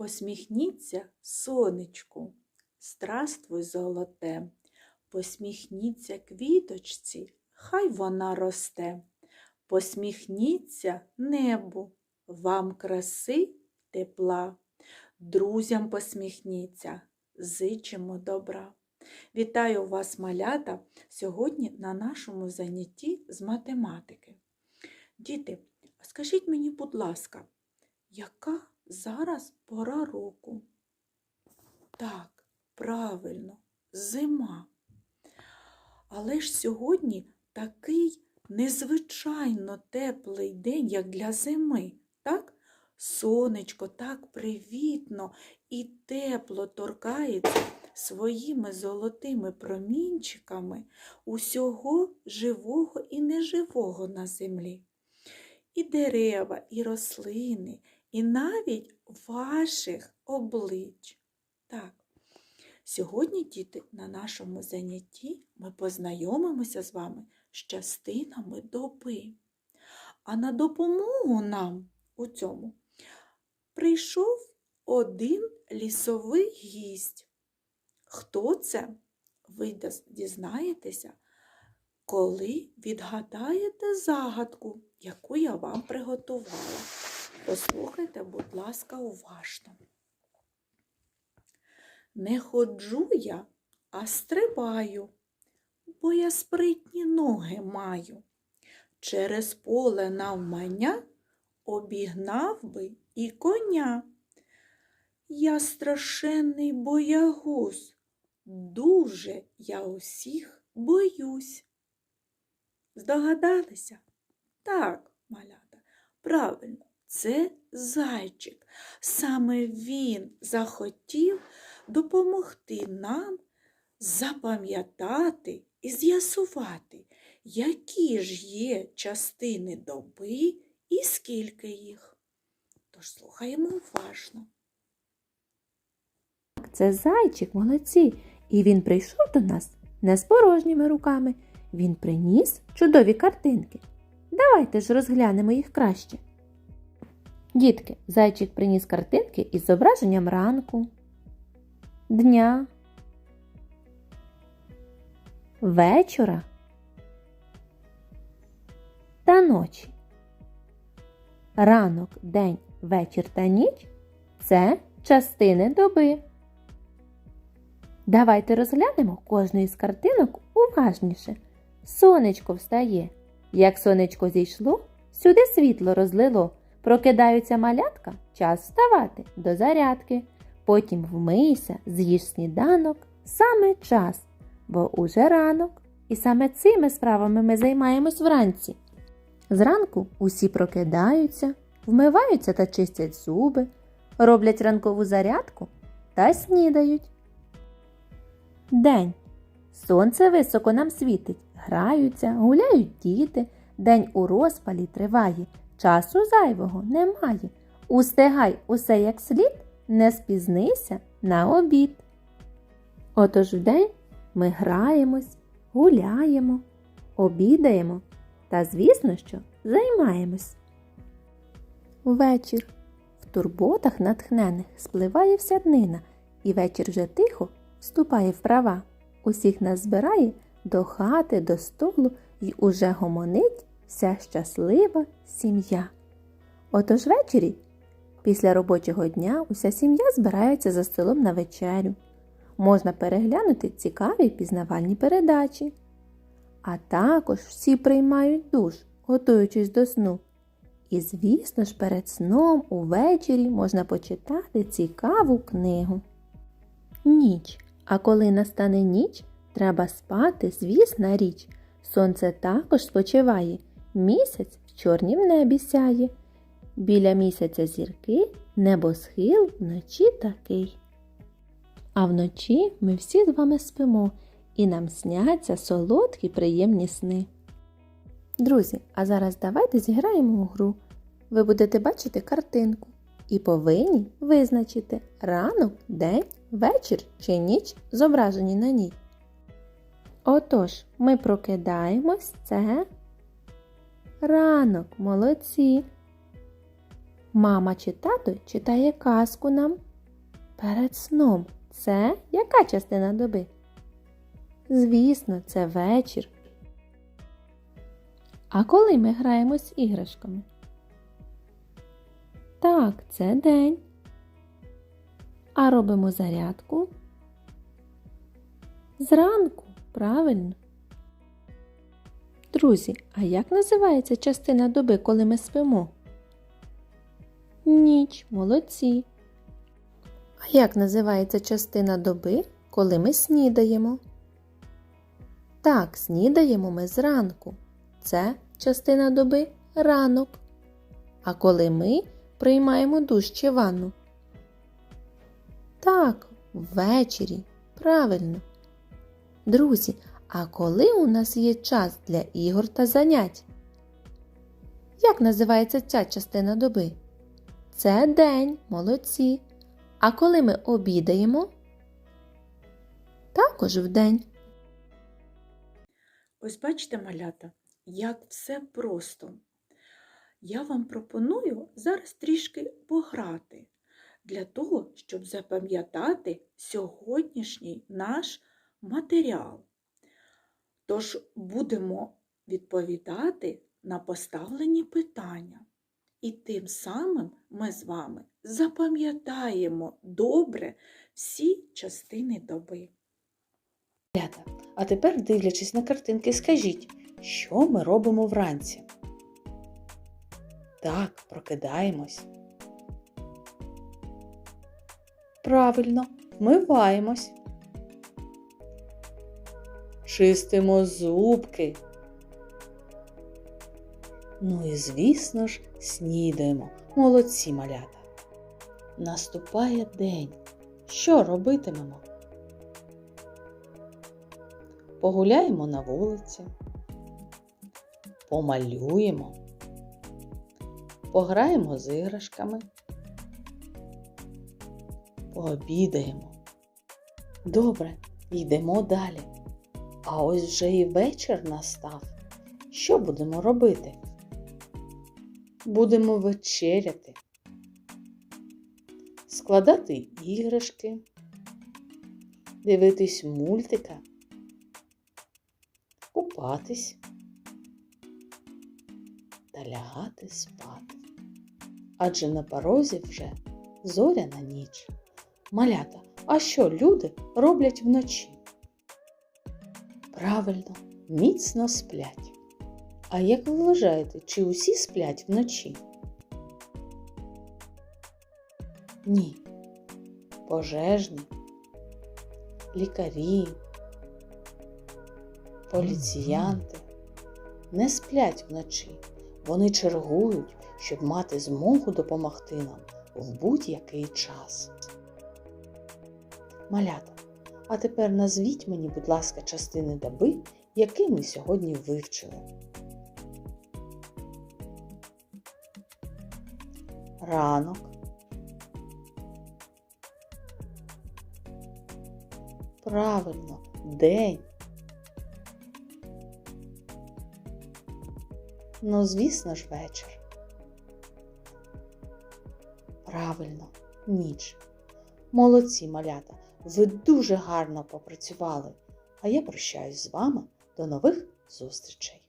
Посміхніться, сонечку, здравствуй, золоте. Посміхніться квіточці, хай вона росте. Посміхніться небу, вам краси тепла. Друзям посміхніться, зичимо добра. Вітаю вас, малята, сьогодні на нашому занятті з математики. Діти, скажіть мені, будь ласка, яка зараз пора року? Так, правильно, зима. Але ж сьогодні такий незвичайно теплий день, як для зими, так? Сонечко так привітно і тепло торкається своїми золотими промінчиками усього живого і неживого на землі. І дерева, і рослини, і навіть ваших облич. Так, сьогодні, діти, на нашому занятті ми познайомимося з вами з частинами доби. А на допомогу нам у цьому прийшов один лісовий гість. Хто це? Ви дізнаєтеся, коли відгадаєте загадку, яку я вам приготувала. Послухайте, будь ласка, уважно. Не ходжу я, а стрибаю, бо я спритні ноги маю. Через поле навмання обігнав би і коня. Я страшенний боягуз, дуже я усіх боюсь. Здогадалися? Так, малята, правильно, це зайчик. Саме він захотів допомогти нам запам'ятати і з'ясувати, які ж є частини доби і скільки їх. Тож слухаємо уважно. Це зайчик, молодці, і він прийшов до нас не з порожніми руками. Він приніс чудові картинки. Давайте ж розглянемо їх краще. Дітки, зайчик приніс картинки із зображенням ранку, дня, вечора та ночі. Ранок, день, вечір та ніч це частини доби. Давайте розглянемо кожну із картинок уважніше. Сонечко встає. Як сонечко зійшло, сюди світло розлило. Прокидаються малятка, час вставати до зарядки. Потім вмийся, з'їж сніданок, саме час, бо уже ранок. І саме цими справами ми займаємось вранці. Зранку усі прокидаються, вмиваються та чистять зуби, роблять ранкову зарядку та снідають. День. Сонце високо нам світить, граються, гуляють діти. День у розпалі триває, часу зайвого немає. Устигай усе як слід, не спізнися на обід. Отож вдень ми граємось, гуляємо, обідаємо та, звісно, що займаємось. Вечір. В турботах натхнених спливає вся днина, і вечір вже тихо вступає в права. Усіх нас збирає до хати, до столу і уже гомонить вся щаслива сім'я. Отож ввечері, після робочого дня, уся сім'я збирається за столом на вечерю. Можна переглянути цікаві пізнавальні передачі. А також всі приймають душ, готуючись до сну. І, звісно ж, перед сном увечері можна почитати цікаву книгу. Ніч. А коли настане ніч, треба спати, звісна річ. Сонце також спочиває, місяць в чорнім небі сяє. Біля місяця зірки, небосхил вночі такий. А вночі ми всі з вами спимо, і нам сняться солодкі приємні сни. Друзі, а зараз давайте зіграємо у гру. Ви будете бачити картинку і повинні визначити ранок, день, вечір чи ніч зображені на ній. Отож, ми прокидаємось це ранок, молодці. Мама чи тато читає казку нам Перед сном це яка частина доби? Звісно, це вечір. А коли ми граємо з іграшками? Так, це день. А робимо зарядку? Зранку, правильно. Друзі, а як називається частина доби, коли ми спимо? Ніч, молодці. А як називається частина доби, коли ми снідаємо? Так, снідаємо ми зранку. Це частина доби ранок. А коли ми приймаємо душ чи ванну? Так, ввечері. Правильно. Друзі, а коли у нас є час для ігор та занять? Як називається ця частина доби? Це день, молодці. А коли ми обідаємо? Також вдень. Ось бачите, малята, як все просто. Я вам пропоную зараз трішки пограти для того, щоб запам'ятати сьогоднішній наш матеріал. Тож будемо відповідати на поставлені питання. І тим самим ми з вами запам'ятаємо добре всі частини доби. А тепер, дивлячись на картинки, скажіть, що ми робимо вранці? Так, прокидаємось. Правильно, вмиваємось. Чистимо зубки. Ну і, звісно ж, снідаємо. Молодці малята. Наступає день. Що робитимемо? Погуляємо на вулиці, помалюємо, пограємо з іграшками, пообідаємо. Добре, йдемо далі. А ось вже і вечір настав. Що будемо робити? Будемо вечеряти, складати іграшки, дивитись мультика купатись та лягати спати. Адже на порозі вже зоряна ніч. Малята, а що люди роблять вночі? Правильно, міцно сплять. А як ви вважаєте, чи усі сплять вночі? Ні. Пожежні, лікарі, поліціянти не сплять вночі. Вони чергують, щоб мати змогу допомогти нам в будь-який час. Малята, а тепер назвіть мені, будь ласка, частини доби, які ми сьогодні вивчили. Ранок. Правильно, день. Ну, звісно ж, вечір. Правильно, ніч. Молодці малята, ви дуже гарно попрацювали, а я прощаюсь з вами до нових зустрічей.